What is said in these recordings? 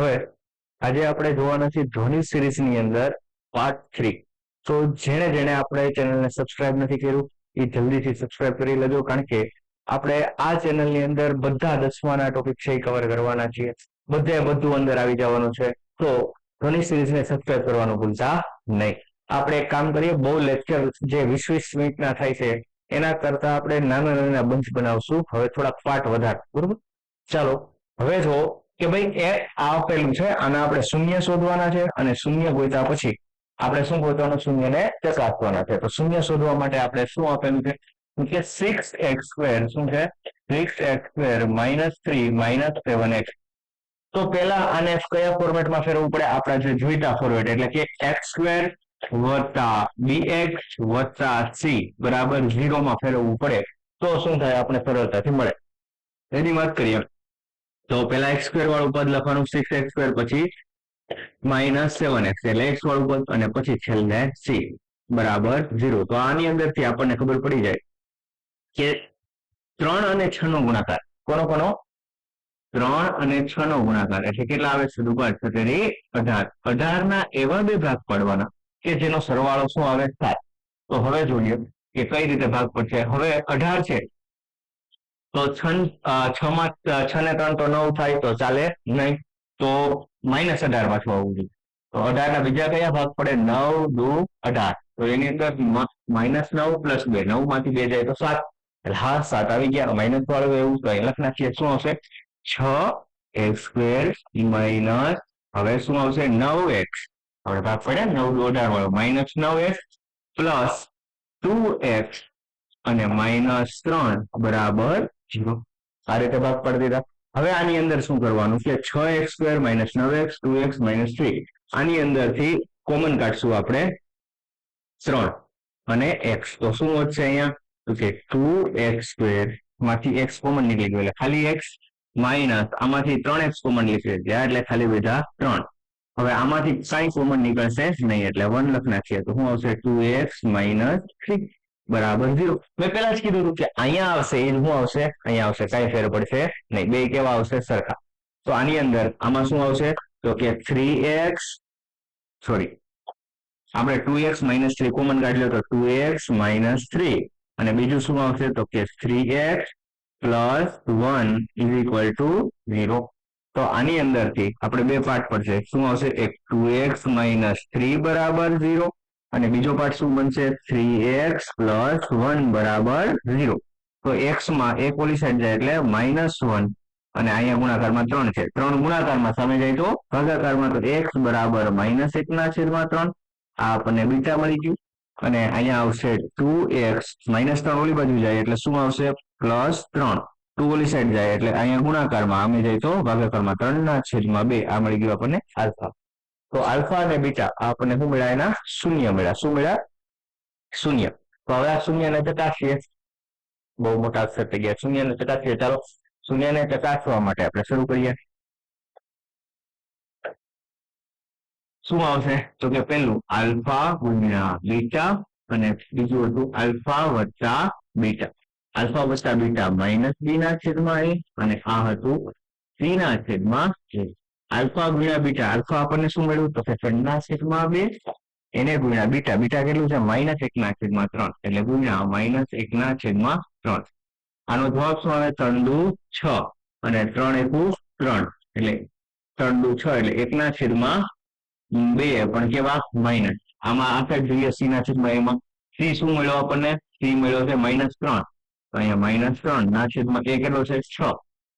હવે, આજે આપણે જોવાના છીએ ધોની સિરીઝની અંદર પાર્ટ થ્રી તો જેણે જેણે આપણે ચેનલને સબસ્ક્રાઇબ નથી કર્યું, એ જલ્દીથી સબસ્ક્રાઇબ કરી લેજો, કારણ કે આપણે આ ચેનલની અંદર બધા દસમાના ટોપિક છે એ કવર કરવાના છીએ. બધે બધું અંદર આવી જવાનું છે. તો ધોની સિરીઝને સબસ્ક્રાઇબ કરવાનું ભૂલતા નહીં. આપણે એક કામ કરીએ, બહુ લેક્ચર જે વીસ વીસ મિનિટના થાય છે, એના કરતા આપણે નાના નાના બંચ બનાવશું. હવે થોડાક પાર્ટ વધારે, બરોબર? ચાલો, હવે જો કે ભાઈ એ આ આપેલું છે અને આપણે શૂન્ય શોધવાના છે અને શૂન્ય ગોતા પછી આપણે શું ગોતવાનું શૂન્યને ચકાસવાના છે. તો શૂન્ય શોધવા માટે આપણે શું આપેલું છે? કે સિક્સ એક્સ સ્ક્વેર શું છે? Six x square minus three minus seven x તો પેલા આને કયા ફોર્મેટમાં ફેરવવું પડે? આપણા જે જોઈતા ફોર્મેટ એટલે કે એક્સ સ્ક્વેર વત્તા બીએક્સ વત્તા સી બરાબર ઝીરોમાં ફેરવવું પડે. તો શું થાય? આપણે સરળતાથી મળે. એની વાત કરીએ. તો પેલા એક્સ સ્ક્વેર વાળું પદ લખવાનું સિક્સ એક્સ સ્ક્વેર પછી માઇનસ સેવન એક્સ એટલે એક્સ વાળું પદ અને પછી છેલ્લે સી બરાબર ઝીરો તો આની અંદરથી આપણને ખબર પડી જાય કે ત્રણ અને છ નો ગુણાકાર. કોનો કોનો? ત્રણ અને છ નો ગુણાકાર. એટલે કેટલા આવે? છે દુબાર છતેરી અઢાર. અઢાર ના એવા બે ભાગ પાડવાના કે જેનો સરવાળો શું આવે? સાત. તો હવે જોઈએ કે કઈ રીતે ભાગ પડશે. હવે અઢાર છે. તો છ માં છ ને ત્રણ તો નવ થાય તો ચાલે, નહીં તો માઇનસ અઢાર પાછું આવવું જોઈએ. તો અઢાર ના બીજા કયા ભાગ પડે? નવ, દુ, અઢાર. તો એની અંદર માઇનસ નવ પ્લસ બે. નવમાંથી બે જાય તો સાત. એટલે હા, સાત આવી ગયા. માઇનસ વાળું એવું, તો લખી નાખીએ. શું આવશે? છ એક્સ સ્ક્વેર માઇનસ, હવે શું આવશે? નવ એક્સ. હવે ભાગ પડે નવ દુ અઢાર વાળો. માઇનસ નવ એક્સ પ્લસ ટુ એક્સ અને માઇનસ ત્રણ. બરાબર જીરો. આ રીતે ભાગ પાડી દીધા. હવે આની અંદર શું કરવાનું કે છ એક્સ સ્ક્વેર માઇનસ નવ x, two x minus three. આની અંદરથી કોમન કાઢશું આપણે ત્રણ અને એક્સ. તો શું વધશે અહીંયા? તો કે ટુ એક્સ સ્ક્વેરમાંથી એક્સ કોમન નીકળી ગયું. એટલે ખાલી એક્સ માઇનસ આમાંથી ત્રણ એક્સ કોમન નીકળી ગયા, એટલે ખાલી બધા ત્રણ. હવે આમાંથી કઈ કોમન નીકળશે નહીં, એટલે વન લખ નાખીએ. તો શું આવશે? Two x minus three. બરાબર, ઝીરો. મેં પેલા જ કીધું હતું કે અહીંયા આવશે, એ શું આવશે, અહીંયા આવશે, કઈ ફેર પડશે નહીં. બે કેવા આવશે? સરખા. તો આની અંદર આમાં શું આવશે? તો કે થ્રી એક્સ સોરી આપણે two x minus three common કાઢી લો તો ટુ એક્સ માઇનસ થ્રી અને બીજું શું આવશે? તો કે three x plus one is equal to zero તો આની અંદરથી આપણે બે પાર્ટ પડશે. શું આવશે? એક ટુ એક્સ માઇનસ થ્રી બરાબર ઝીરો અને બીજો પાર્ટ શું બનશે? થ્રી એક્સ પ્લસ વન બરાબર ઝીરો તો એક્સમાં એક ઓલી સાઈડ જાય એટલે માઇનસ વન અને અહીંયા ગુણાકારમાં ત્રણ છે. ત્રણ ગુણાકારમાં સામે જાય તો ભાગાકારમાં તો એક્સ બરાબર માઇનસ એક ના છેદમાં ત્રણ. આ આપણને બીટા મળી ગયું. અને અહીંયા આવશે ટુ એક્સ માઇનસ ત્રણ ઓલી બાજુ જાય એટલે શું આવશે? પ્લસ ત્રણ. ટુ ઓલી સાઈડ જાય એટલે અહીંયા ગુણાકારમાં આમે જાય તો ભાગાકારમાં ત્રણ ના છેદમાં બે. આ મળી ગયું આપણને આલ્ફા. તો આલ્ફા અને બીટા આપણને શું મળ્યા એના? શૂન્ય મળ્યા. શું મળ્યા? શૂન્ય. તો હવે આ શૂન્યને ચકાસીએ. બહુ મોટા અક્ષર થઈ ગયા. શૂન્યને ચકાસીએ. ચાલો. શૂન્યને ચકાસવા માટે આપણે શરૂ કરીએ. શું આવશે? તો કે પેલું આલ્ફા ગુણ્યા બીટા અને બીજું હતું આલ્ફા વત્તા બીટા. આલ્ફા વત્તા બીટા માઇનસ બી ના છેદમાં એ અને આ હતું સી ના છેદમાં આલ્ફા ગુણ્યા બીટા. આલ્ફા આપણને શું મળ્યું? તો કે ત્રણના છેદમાં બે, એને ગુણ્યા બીટા. બીટા કેટલું છે? માઇનસ એકના છેદમાં ત્રણ. એટલે ગુણ્યા માઇનસ એકના છેદમાં ત્રણ. આનો જવાબ શું આવે? ત્રણ દુ છ. અને ત્રણ એકુ ત્રણ. એટલે ત્રણ દુ છ એટલે એકના છેદમાં બે. પણ કેવા? માઇનસ. આમાં આપણે જોઈએ સી ના છેદમાં એમાં. સી શું મળ્યો આપણને? સી મળ્યો છે માઇનસ ત્રણ. તો અહીંયા માઇનસ ત્રણ. ના છેદમાં એ કેટલો છે? છ.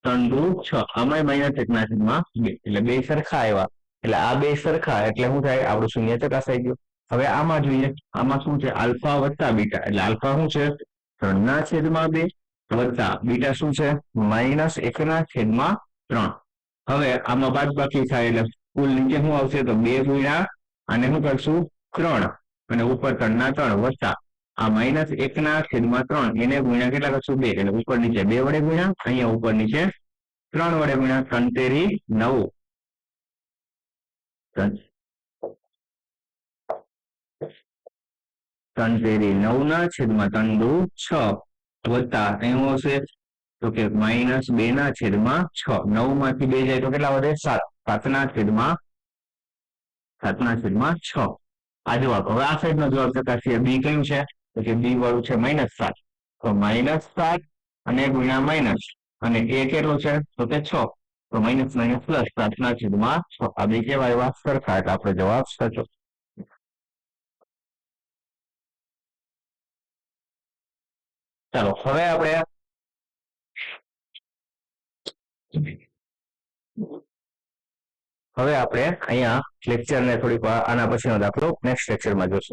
ત્રણ છ આમાં માઇનસ એક ના છેદમાં બે. એટલે બે સરખા આવ્યા એટલે આ બે સરખા, એટલે શું થાય? આપણું શૂન્ય ચકાસાઈ ગયું. હવે આમાં જોઈએ, આમાં શું છે? આલ્ફા વત્તા બીટા. એટલે આલ્ફા શું છે? ત્રણ ના છેદમાં બે વત્તા. બીટા શું છે? માઇનસ એક ના છેદમાં ત્રણ. હવે આમાં બાદ બાકી થાય એટલે કુલ નીચે શું આવશે? તો બે ગુણ્યા, અને શું કરશું? ત્રણ. અને ઉપર ત્રણ ના ત્રણ વત્તા. આ માઇનસ એક ના છેદમાં ત્રણ, એને ગુણ્યા કેટલા કરશું બે? એટલે ઉપર નીચે બે વડે ગુણ્યા, અહીંયા ઉપર નીચે ત્રણ વડે ગુણ્યા ત્રણ તેરી નવ. ત્રણ તેરી નવ ના છેદમાં ત્રણ દુ છ. વત્તા એવું હશે તો કે માઇનસ બે ના છેદમાં છ. નવમાંથી બે જાય તો કેટલા વધે? સાત. સાતના છેદમાં સાતના છેદમાં છ. આ જવાબ. હવે આ સાઈડ નો જવાબ ચકાસીએ. બી કયું છે? કે બી વાળું છે માઇનસ સાત. તો માઇનસ સાત અને ગુણ્યા માઇનસ અને એ કેટલું છે? તો તે છ. તો માઇનસ માઇનસ પ્લસ સાતના છેદમાં છ. આ બે કેવા એવા સરખા, એટલે આપણો જવાબ સાચો. ચાલો, હવે આપણે હવે આપણે અહીંયા લેક્ચર ને થોડીક આના પછીનો દાખલો નેક્સ્ટ લેક્ચરમાં જોશું.